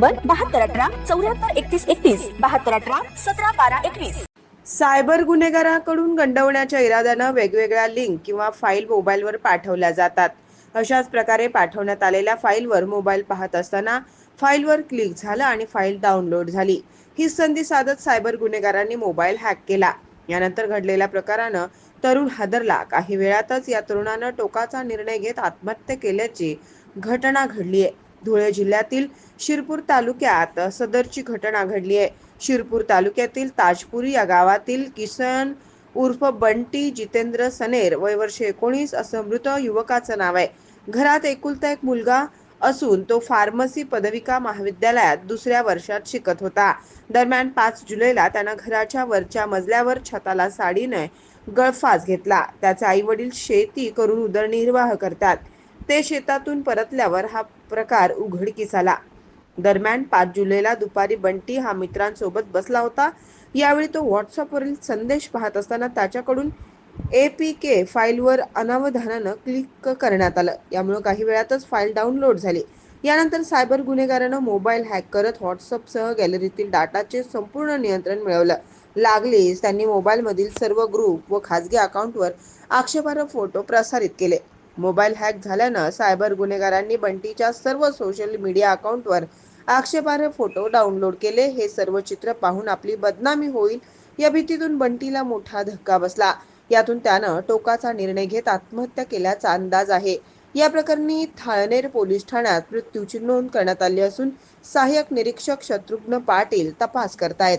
बहात्तर अठरा चौऱ्याहत्तर एकतीस एकतीस बहात्तर अठरा सतरा बारा एकवीस. सायबर गुन्हेगाराकडून गंडवण्याच्या इराद्यानं वेगवेगळ्या लिंक किंवा फाईल मोबाईलवर पाठवल्या जातात. अशाच प्रकारे पाठवण्यात आलेल्या फाईलवर मोबाईल पाहत असताना फाईलवर क्लिक झालं आणि फाईल डाउनलोड झाली. ही संधी साधत सायबर गुन्हेगारांनी मोबाईल हॅक केला. यानंतर घडलेल्या प्रकारानं तरुण हादरला. काही वेळातच या तरुणानं टोकाचा निर्णय घेत आत्महत्या केल्याची घटना घडली आहे धुळे जिल्ह्यातील शिरपूर तालुक्यात सदरची घटना घडली आहे. शिरपूर तालुक्यातील ताजपुरी या गावातील किसन उर्फ बंटी जितेंद्र सनेर वय वर्ष एकोणीस असं मृत युवकाचं नाव आहे. घरात एकुलता एक मुलगा असून तो फार्मसी पदविका महाविद्यालयात दुसऱ्या वर्षात शिकत होता. दरम्यान पाच जुलैला त्यानं घराच्या वरच्या मजल्यावर छताला साडीने गळफास घेतला. त्याचे आई वडील शेती करून उदरनिर्वाह करतात. ते शेतातून परतल्यावर हा प्रकार उघडकीस आला. दरम्यान पाच जुलैला दुपारी बंटी हा मित्रांसोबत बसला होता. यावेळी तो व्हॉट्सअपवरील संदेश पाहत असताना त्याच्याकडून ए पी के फाईलवर अनावधानानं क्लिक करण्यात आलं. यामुळे काही वेळातच फाईल डाउनलोड झाली. यानंतर सायबर गुन्हेगारानं मोबाईल हॅक करत व्हॉट्सअपसह गॅलरीतील डाटाचे संपूर्ण नियंत्रण मिळवलं. लागलीच त्यांनी मोबाईलमधील सर्व ग्रुप व खाजगी अकाउंटवर आक्षेपार्ह फोटो प्रसारित केले. मोबाईल हॅक झाल्यानं सायबर गुन्हेगारांनी बंटीच्या सर्व सोशल मीडिया अकाउंटवर आक्षेपार्ह फोटो डाउनलोड केले. हे सर्व चित्र पाहून आपली बदनामी होईल या भीतीतून बंटीला मोठा धक्का बसला. यातून त्यानं टोकाचा निर्णय घेत आत्महत्या केल्याचा अंदाज आहे. या प्रकरणी थाळनेर पोलीस ठाण्यात मृत्यूची नोंद करण्यात आली असून सहाय्यक निरीक्षक शत्रुघ्न पाटील तपास करतायत.